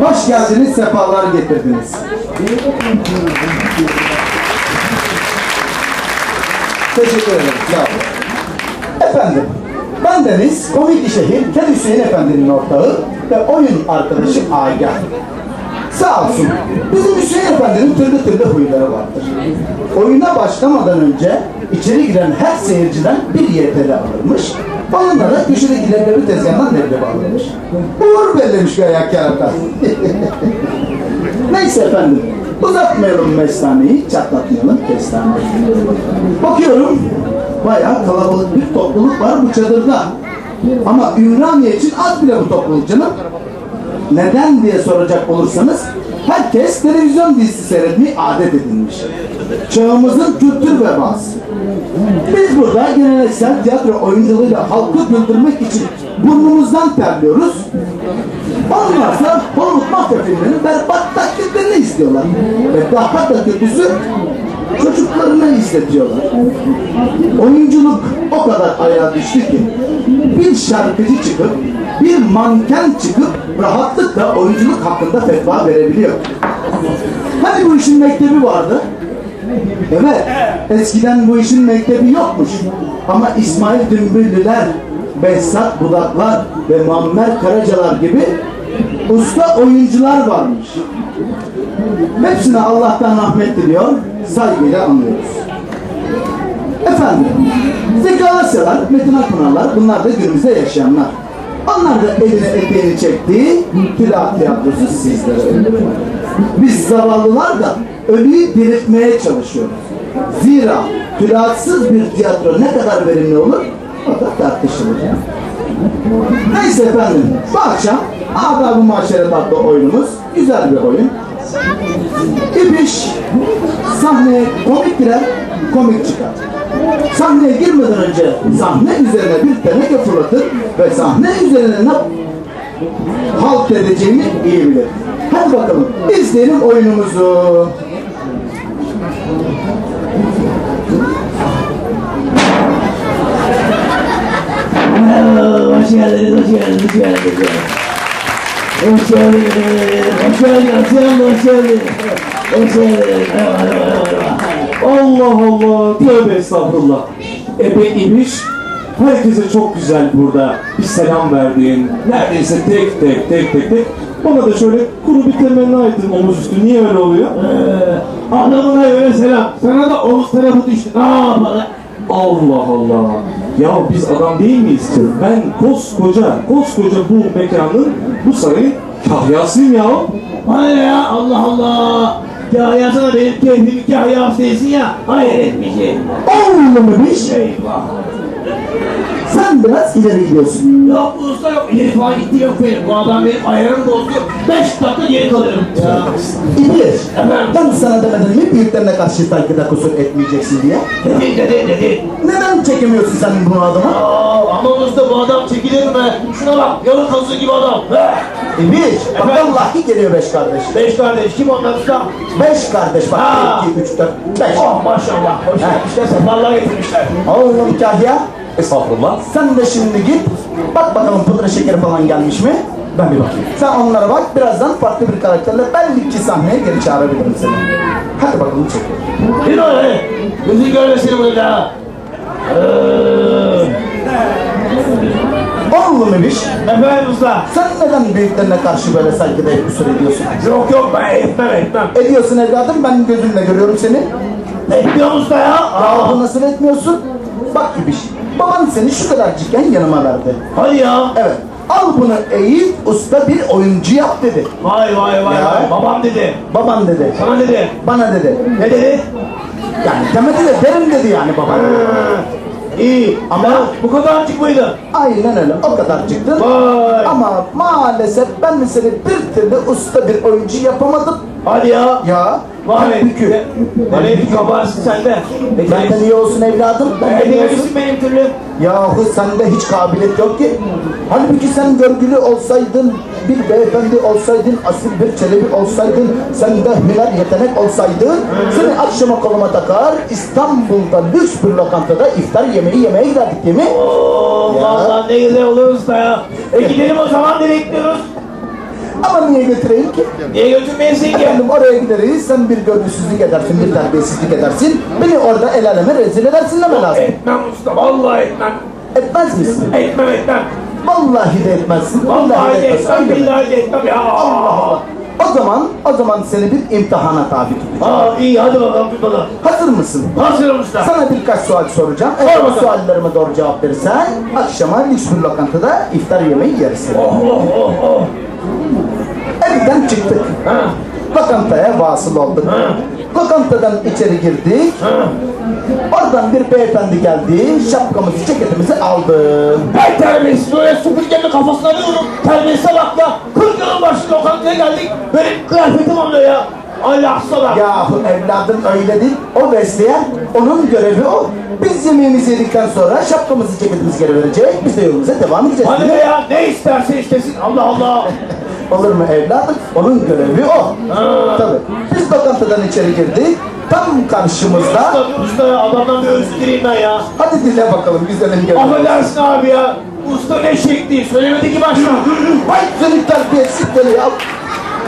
Hoş geldiniz, sefalar getirdiniz. Teşekkür ederim. Sağ olun. Efendim, ben Deniz, komik şehir, Ken Hüseyin Efendi'nin ortağı ve oyun arkadaşı Agah. Sağ olsun, bizim Hüseyin Efendi'nin türlü türlü huyları vardır. Oyuna başlamadan önce içeri giren her seyirciden bir YTL alırmış. Onunla da köşedeki leblebi tezgahından leblebi alırmış. Uğur bellemiş gayak yaratan. Neyse efendim, uzatmayalım mesneyi, çatlatmayalım kestaneyi. Bakıyorum, bayağı kalabalık bir topluluk var bu çadırda. Ama Ümraniye için az bile bu topluluk canım. Neden diye soracak olursanız, herkes televizyon dizisi seyretmeyi adet edinmiş. Çağımızın kültür vebası. Biz burada geleneksel tiyatro oyunculuğuyla halkı güldürmek için burnumuzdan terliyoruz. Onlarsa Hollywood mafya filmlerinin berbat taklitlerini istiyorlar. Ve daha da kötüsü çocuklarına izletiyorlar. Oyunculuk o kadar ayağa düştü ki bir şarkıcı çıkıp bir manken çıkıp rahatlıkla oyunculuk hakkında fetva verebiliyor. Hani bu işin mektebi vardı? Evet, eskiden bu işin mektebi yokmuş. Ama İsmail Dümbüllüler, Behzat Budaklar ve Muammer Karacalar gibi usta oyuncular varmış. Hepsine Allah'tan rahmet diliyor, saygıyla anlıyoruz. Efendim, Zeki Alasyalar, Metin Akpınarlar, bunlar da günümüzde yaşayanlar. Onlar da eline eteğini çektiği tila tiyatrosu sizlere. Biz zavallılar da ölüyü diriltmeye çalışıyoruz. Zira tülatsız bir tiyatro ne kadar verimli olur, o da tartışılır. Neyse efendim, bu akşam Adab-ı Maşeret adlı oyunumuz güzel bir oyun. İbiş sahneye komik girer, komik çıkar. Sahneye girmeden önce sahne üzerine bir teneke fırlatır ve sahne üzerine ne halt edeceğini iyi bilir. Hadi bakalım izleyelim oyunumuzu. Hoş geldiniz, hoş geldiniz, hoş geldiniz. Hoş geldiniz, hoş geldiniz, hoş geldiniz, hoş geldiniz. Hoş geldiniz. Allah Allah, tövbe estağfurullah. Ebe imiş, herkese çok güzel burada bir selam verdin. Neredeyse tek tek tek tek tek. Bana da şöyle kuru bir temenni ettin omuz üstü. Niye öyle oluyor? Ee, adamına öyle selam, sana da omuz tarafı düştü. Ne yapalım? Allah Allah. Ya biz adam değil miyiz ki? Ben koskoca, koskoca bu mekanın, bu sarayın kahyasıyım ya. Hayır ya, Allah Allah. Kahyasına benim keyfim kahyası değilsin ya. Bir şey. Oğlum İbiş, Eyvah. Sen biraz ileri gidiyorsun. Yok usta yok. İleri falan gitti yok benim. Bu adam benim ayarımı bozuyor. Beş dakika geri kalıyorum. Ya. İbiş, Efendim? ben sana demedim mi büyüklerine karşı saygıda kusur etmeyeceksin diye? Dedi dedi dedi. Neden çekemiyorsun sen bunu adama? Aa, ama usta bu adam çekilir mi? Şuna bak. Yarı kazı gibi adam. İbiş, bak vallahi geliyor beş kardeş. Beş kardeş. Kim onlar usta? Beş kardeş bak. Ha. İki, üç, dört, beş. Oh maşallah. Hoş geldmişler. Sefalar getirmişler. Oğlum Kahya, Estağfurullah. sen de şimdi git. Bak bakalım pudra şekeri falan gelmiş mi? Ben bir bakayım. Sen onlara bak, birazdan farklı bir karakterle belki sahneye geri çağırabilirim seni. Hadi bakalım çek. Yürü hadi. Gözün görmesin burada. Ee, Oğlum İbiş, Efendim usta. sen neden büyüklerine karşı böyle saygıda kusur ediyorsun? Yok yok ben etmem etmem. Ediyorsun evladım, ben gözümle görüyorum seni. Etmiyor usta ya. Yahu nasıl etmiyorsun? Bak İbiş, baban seni şu kadarcıkken yanıma verdi. Hadi ya. Evet, al bunu eğit, usta bir oyuncu yap dedi. Vay vay vay Ya. vay. Babam dedi. Babam dedi, Sana dedi. bana dedi. Ne dedi? Yani demedi de derim dedi yani baban. İyi Ama- bu kadar açık mıydı? Aynen öyle, o kadar çıktın. Vay. Ama maalesef ben seni bir türlü usta bir oyuncu yapamadım. Hadi ya. Ya, Nereye bir kabahatin sende? Peki. Benden iyi olsun evladım, benden iyi olsun. Benim türlü. Yahu sende hiç kabiliyet yok ki. Halbuki sen görgülü olsaydın, bir beyefendi olsaydın, asil bir çelebi olsaydın, sende hüner yetenek olsaydı, seni akşama koluma takar, İstanbul'da lüks bir lokantada iftar yemeği yemeye giderdik değil mi? Oo, Ya. vallahi ne güzel olur usta ya. E gidelim o zaman ne bekliyoruz? Ama niye götüreyim ki? Niye götürmeyesin ki? Efendim oraya gideriz, sen bir görgüsüzlük edersin, bir terbiyesizlik edersin. Beni orada el aleme rezil edersin deme lazım. Etmem usta, vallahi etmem. Etmez misin? Etmem etmem. Vallahi de etmezsin. Vallahi de etmem, billahi de etmem ya. Allah Allah. O zaman, o zaman seni bir imtihana tabi tutacağım. Aa iyi hadi bakalım tut bakalım. Hazır mısın? Hazırım usta. Sana birkaç sual soracağım. Sor Eğer bu bakalım. suallerime doğru cevap verirsen, akşama lüks bir lokantada iftar yemeği yeriz. Oh oh oh oh. Evden çıktık. Ha, Lokantaya vasıl olduk. Ha. Lokantadan içeri girdik. ha. Oradan bir beyefendi geldi. Şapkamızı, ceketimizi aldı. Ben terbiyesiz böyle süpürgenin kafasına alıyorum. Terbiyesize bak ya. 40 yılın başı lokantaya geldik. Benim kıyafetim oluyor ya. Ahlaksıza bak. Yahu evladım öyle değil. O besleyen, onun görevi o. Biz yemeğimizi yedikten sonra şapkamızı, ceketimizi geri verecek. Biz de yolumuza devam edeceğiz. Hadi be ya ne isterse istesin. Allah Allah. Olur mu evladım? Onun görevi o. Ha. Tabii. Biz lokantadan içeri girdik. Tam karşımızda. Usta, ya adamdan bir özür dileyim ben ya. Hadi dinle bakalım güzelim görevi. Affedersin abi ya. Usta ne şekli. Söylemedi ki baştan. Vay seni terbiyesiz böyle ya.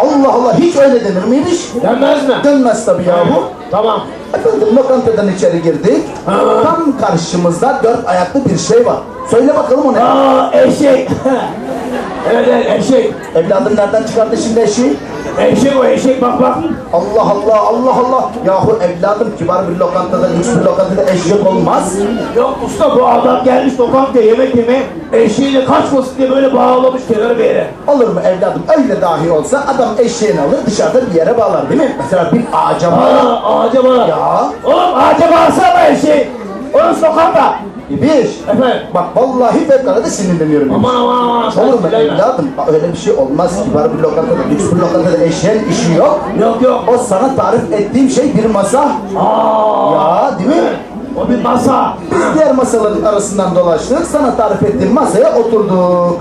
Allah Allah hiç öyle denir miymiş? Denmez mi? Dönmez tabii yahu. Tamam. Efendim lokantadan içeri girdik. Tam karşımızda dört ayaklı bir şey var. Söyle bakalım o ne? Aa eşek. evet evet eşek. Evladım nereden çıkardı şimdi eşeği? Eşek o eşek bak bak. Allah Allah Allah Allah. Yahu evladım kibar bir lokantada, lüks bir lokantada eşek olmaz. Yok usta bu adam gelmiş lokantaya yemek yemeye eşeğiyle kaçmasın diye böyle bağlamış kenara bir yere. Olur mu evladım? Öyle dahi olsa adam eşeğini alır dışarıda bir yere bağlar değil mi? Mesela bir ağaca bağlar. Aa ağaca bağla. Ya. Oğlum ağaca bağlasana eşeği. Orası lokanta. Bir. Efendim. Bak vallahi fevkalade sinirleniyorum. Aman aman aman. Olur mu evladım? Öyle bir şey olmaz. Kibar bir lokantada, lüks bir lokantada eşeğin işi yok. Yok yok. O sana tarif ettiğim şey bir masa. Aa. Ya değil mi? O bir masa. Biz diğer masaların arasından dolaştık. Sana tarif ettiğim masaya oturduk.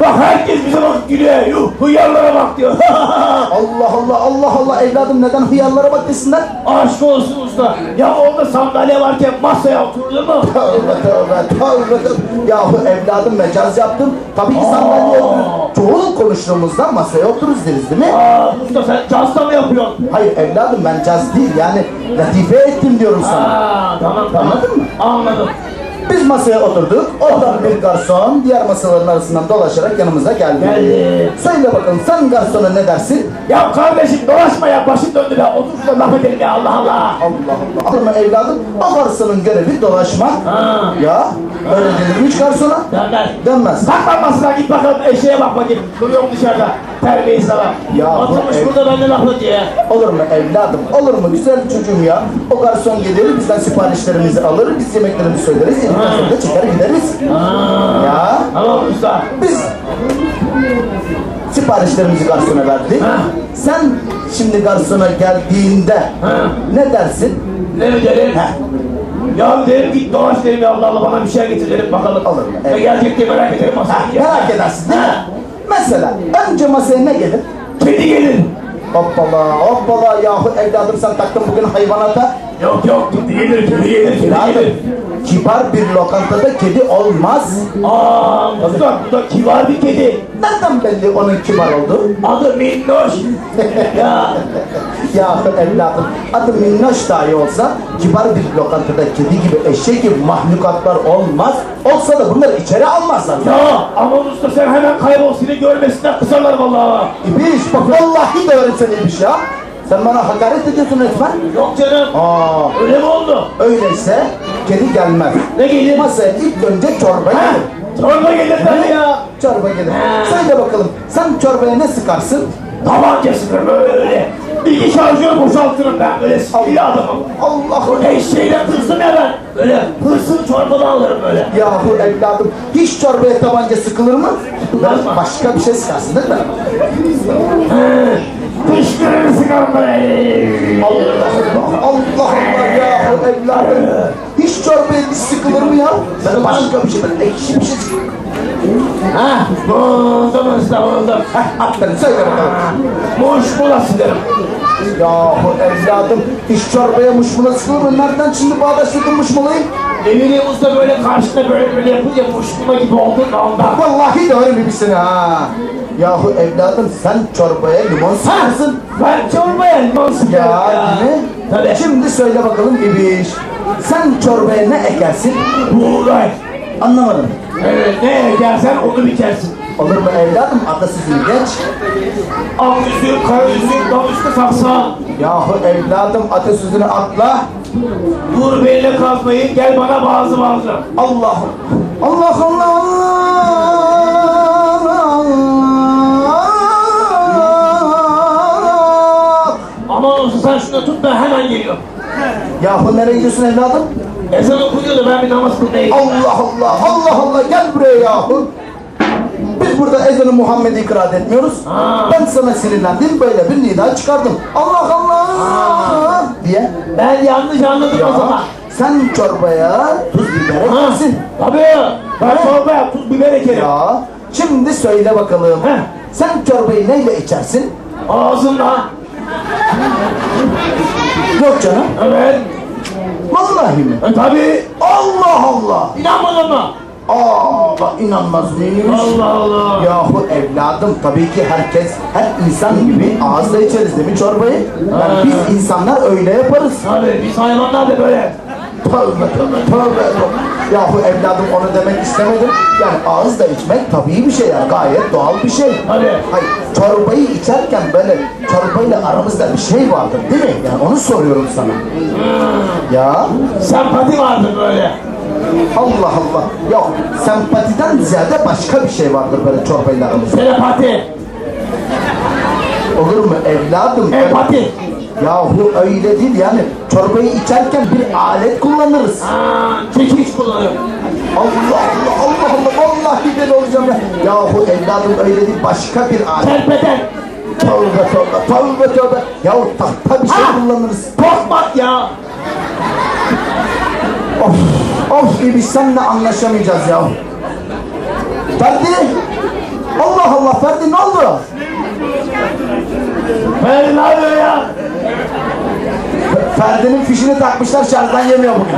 Bak herkes bize bakıp gülüyor. Yuh hıyarlara bak diyor. Allah Allah Allah Allah evladım neden hıyarlara bak desinler? Aşk olsun usta. Ya orada sandalye varken masaya oturulur mu? Tövbe tövbe tövbe tövbe. Yahu evladım mecaz yaptım. Tabii ki sandalye otururuz. Çoğul konuştuğumuzda masaya otururuz deriz değil mi? Aa usta sen casta mı yapıyorsun? Hayır evladım ben caz değil yani latife ettim diyorum sana. Aa tamam tamam. Anladın mı? Anladım. Biz masaya oturduk. Oradan bir garson diğer masaların arasından dolaşarak yanımıza geldi. Geldi. Söyle bakalım sen garsona ne dersin? Ya kardeşim dolaşma ya başım döndü be. Otur şurada laf edelim ya Allah Allah. Allah Allah. Ama evladım o garsonun görevi dolaşmak. Ha. Ya öyle denir mi hiç garsona? Dönmez. Dönmez. Saklanmasına git bakalım eşeğe bak bakayım. Duruyor mu dışarıda? Terbiyesiz adam. Ya Oturmuş ev- burada laf ediyor ya. Olur mu evladım? Olur mu güzel çocuğum ya? O garson gelir bizden siparişlerimizi alır, biz yemeklerimizi söyleriz, yedikten sonra da çıkar gideriz. Aa. Ya Tamam usta. biz siparişlerimizi garsona verdik. Ha. Sen şimdi garsona geldiğinde Ha. ne dersin? Ne derim? Heh. Ya derim git dolaş derim ya Allah Allah bana bir şey getir derim bakalım. Olur? Ne Evet. gelecek diye merak ederim. Ha, merak edersin değil mi? Mesela önce masaya ne gelir? Kedi gelir. Hoppala hoppala yahu evladım sen taktın bugün hayvanata. Yok yok kedi gelir kedi gelir kedi gelir. kibar bir lokantada kedi olmaz. Aa usta bu da kibar bir kedi. Nereden belli onun kibar olduğu? Adı Minnoş. ya Ya evladım adı minnoş dahi olsa kibar bir lokantada kedi gibi eşek gibi mahlukatlar olmaz. Olsa da bunları içeri almazlar. ya aman usta sen hemen kaybol seni görmesinden kısarlar vallahi. İbiş bak vallahi de öğretsene ya. Sen bana hakaret ediyorsun resmen. Yok canım. Aa, Öyle mi oldu? öyleyse kedi gelmez. Ne gelir? Masaya ilk önce çorba Ha, gelir. Çorba gelir tabii ya. Çorba gelir. Söyle bakalım sen çorbaya ne sıkarsın? Tabancasını böyle. Bilgi şarjör boşaltırım ben. Böyle sinirli adamım. Allah'ım. Eşeğiyle hırsım ya ben. Böyle hırsını çorbadan alırım böyle. Yahu evladım hiç çorbaya tabanca sıkılır mı? Mı? Başka bir şey sıkarsın değil mi? Sıkarım böyle. Allah Allah yahu evladım. Hiç çorbaya diş sıkılır mı ya? Ben başka bir şey ben ekşi bir şey sıkılır. Ha, buldum usta buldum. Heh aferin söyle bakalım. Muş bulası derim. Yahu evladım hiç çorbaya muşmula sıkılır mı? Nereden şimdi bağdaşladın muşmulayı? Ne bileyim usta böyle karşında böyle böyle yapınca muşmula gibi oldun da ondan. Vallahi de öyle bir seni ha. Yahu evladım sen çorbaya limon sıkarsın. Ben çorbaya limon sıkarım Ya, ya. mi? Tabii. Şimdi söyle bakalım İbiş. Sen çorbaya ne ekersin? Buğday. Anlamadım. Evet, ne ekersen onu biçersin. Olur mu evladım? Atasözünü geç. Ak üzüm, kara üzüm, dal üstü saksa. Yahu evladım atasözünü atla. Vur beline kazmayı, gel bana bazı bazı. Allah Allah Allah olsun sen şunu tut da hemen geliyor. Yahu nereye gidiyorsun evladım? Ezan okunuyordu ben bir namaz kılmayayım. Allah Allah Allah Allah gel buraya yahu. Biz burada ezanı Muhammed'i ikrar etmiyoruz. Ha. Ben sana sinirlendim böyle bir nida çıkardım. Allah Allah diye. Ben yanlış anladım o Ya zaman. sen çorbaya tuz biber Ha, eklersin. tabii. Ben çorbaya tuz biber ekerim. Ya şimdi söyle bakalım. Heh. Sen çorbayı neyle içersin? Ağzımla. Yok canım. Evet. Vallahi mi? E tabii. Allah Allah. İnanmadın mı? Aa bak inanmaz mıyım? Allah Allah. Yahu evladım tabii ki herkes her insan gibi ağızla içeriz değil mi çorbayı? Yani biz insanlar öyle yaparız. Tabii biz hayvanlar da böyle. Tövbe tövbe tövbe. Yahu evladım onu demek istemedim. Yani ağızla içmek tabii bir şey yani gayet doğal bir şey. Tabii. Hayır çorbayı içerken böyle çorbayla aramızda bir şey vardır değil mi? Yani onu soruyorum sana. Ya Sempati vardır böyle. Allah Allah. Yok sempatiden ziyade başka bir şey vardır böyle çorbayla aramızda. Telepati. Olur mu evladım? Empati. Yahu öyle değil yani çorbayı içerken bir alet kullanırız. Aa, çekiç kullanıyor. Allah Allah Allah Allah vallahi deli olacağım ya. Yahu evladım öyle değil başka bir alet. Terpeten. Tövbe tövbe tövbe tövbe. Yahu tahta bir şey Ha! kullanırız. Tokmak ya. Of of gibi senle anlaşamayacağız ya. Ferdi. Allah Allah Ferdi ne oldu? Ben ne yapıyor ya? Ferdi'nin fişini takmışlar şarjdan yemiyor bugün.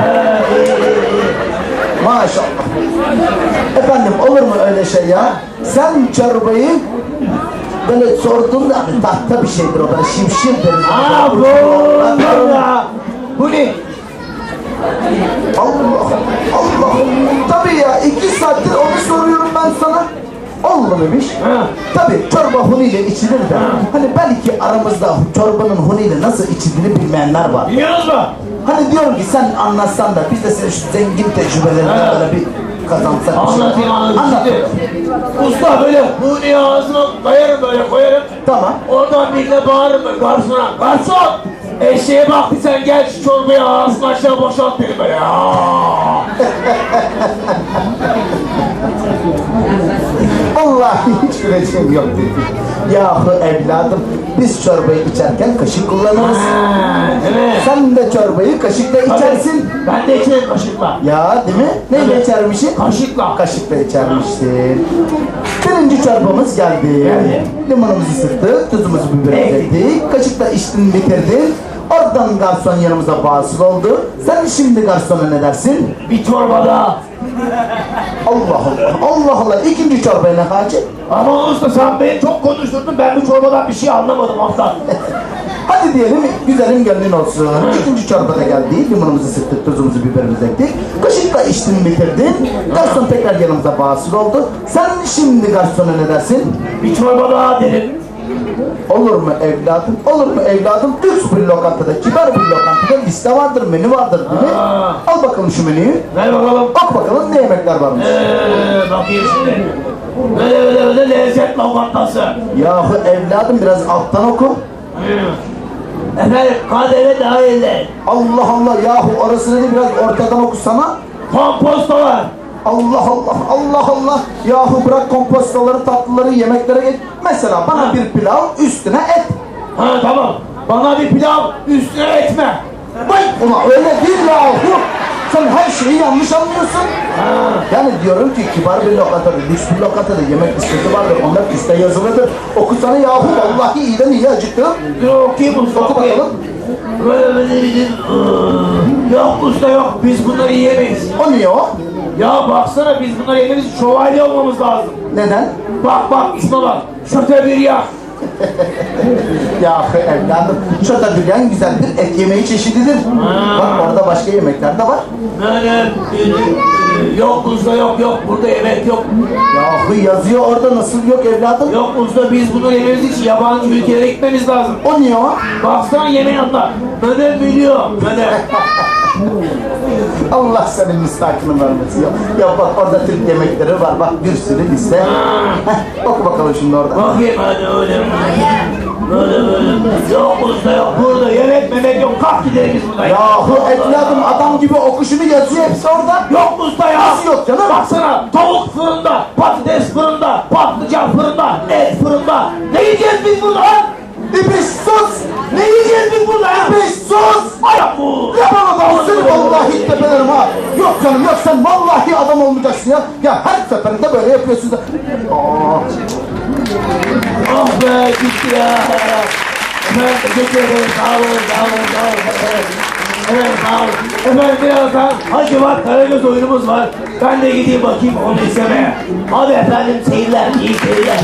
Maşallah. Efendim olur mu öyle şey ya? Sen çorbayı böyle sorduğunda hani tahta bir şeydir o böyle şimşir. Aa bu ya. Bu ne? Allah Allah. Tabii ya iki saattir onu soruyorum ben sana. Ha. Tabii çorba huniyle içilir de. Hani belki aramızda çorbanın huniyle nasıl içildiğini bilmeyenler var. Biliyorsunuz mu? Hani diyorum ki sen anlatsan da biz de senin şu zengin tecrübelerinden böyle bir kazansak. Anlatayım anlatayım. Anlat. Şimdi, Usta böyle bu niye ağzına dayarım böyle koyarım. Tamam. Oradan birine bağırırım böyle garsona. Garson! Eşeğe bak bir sen gel şu çorbayı ağzını aşağı boşalt dedim böyle. Aa! Vallahi hiç güleceğim yok dedi. Yahu evladım biz çorbayı içerken kaşık kullanırız. Ha, değil mi? Sen de çorbayı kaşıkla içersin. Ben de içerim kaşıkla. Ya değil mi? Neyle Evet. içermişsin? Kaşıkla. Kaşıkla içermişsin. Birinci çorbamız geldi. Geldi. Limonumuzu sıktık, tuzumuzu ekledik. Kaşıkla içtin bitirdin. Oradan garson yanımıza vasıl oldu. Sen şimdi garsona ne dersin? Bir çorba daha. Allah Allah, Allah Allah. İkinci çorbaya ne hacı? Ama usta sen beni çok konuşturdun. Ben bu çorbadan bir şey anlamadım hafta. Hadi diyelim güzelim gönlün olsun. İkinci çorba da geldi. Limonumuzu sıktık, tuzumuzu biberimizi ekledik. Kaşıkla içtin bitirdin. Garson tekrar yanımıza vasıl oldu. Sen şimdi garsona ne dersin? Bir çorba daha dedim. Olur mu evladım? Olur mu evladım? Lüks bir lokantada, kibar bir lokantada liste vardır, menü vardır değil mi? Aa. Al bakalım şu menüyü. Ver bakalım. Bak bakalım ne yemekler varmış. Eee bakayım şimdi. Böyle böyle böyle lezzet lokantası. Yahu evladım biraz alttan oku. Efendim kadere dahiller. Allah Allah yahu orasını da biraz ortadan okusana. Kompostolar. Allah Allah Allah Allah yahu bırak kompostaları tatlıları yemeklere geç. Mesela bana Ha. bir pilav üstüne et. Ha tamam. Bana bir pilav üstüne etme. Vay ulan öyle değil yahu. Sen her şeyi yanlış anlıyorsun. Yani diyorum ki kibar bir lokantada, lüks bir lokantada yemek listesi vardır. Onlar üstte yazılıdır. Okusana yahu vallahi iyiden iyi acıktım. Dur okuyayım usta Oku okuyayım. bakalım. Böyle. Yok usta yok biz bunları yiyemeyiz. O niye o? Ya baksana biz bunları yememiz için şövalye olmamız lazım. Neden? Bak bak isme bak. Şöte bir yak. Ya evladım, şatadülyen güzel bir et yemeği çeşididir. Bak orada başka yemekler de var. Böyle e, yok usta yok yok burada yemek yok. Yahu yazıyor orada nasıl yok evladım? Yok usta biz bunu yememiz için yabancı ülkelere gitmemiz lazım. O niye o? Baksana yemeğin yanında. Böyle biliyor. Böyle. Allah senin müstakını vermesin ya. Ya bak orada Türk yemekleri var. Bak bir sürü liste. Heh, oku bakalım şimdi orada. Bakayım hadi öyle. Böyle böyle. Yok usta yok burada yemek memek yok. Kalk gidelim biz buradan. Yahu evladım adam gibi okuşunu yazıyor hepsi orada. Yok usta ya. Nasıl yok canım? Baksana tavuk fırında, patates fırında, patlıcan fırında, et fırında. Ne yiyeceğiz biz burada? İbiş sus! Yiyeceğiz biz burada? İbiş sus! Bu. Ya bana da seni vallahi tepelerim ha. Yok canım yok sen vallahi adam olmayacaksın ya. Ya her seferinde böyle yapıyorsun da. Aa, Oh be gitti ya. Efendim teşekkür ederim. Sağ olun, sağ olun, sağ olun. Efendim sağ olun. Efendim birazdan Hacı var, Karagöz oyunumuz var. Ben de gideyim bakayım onu izlemeye. Hadi efendim seyirler, iyi seyirler.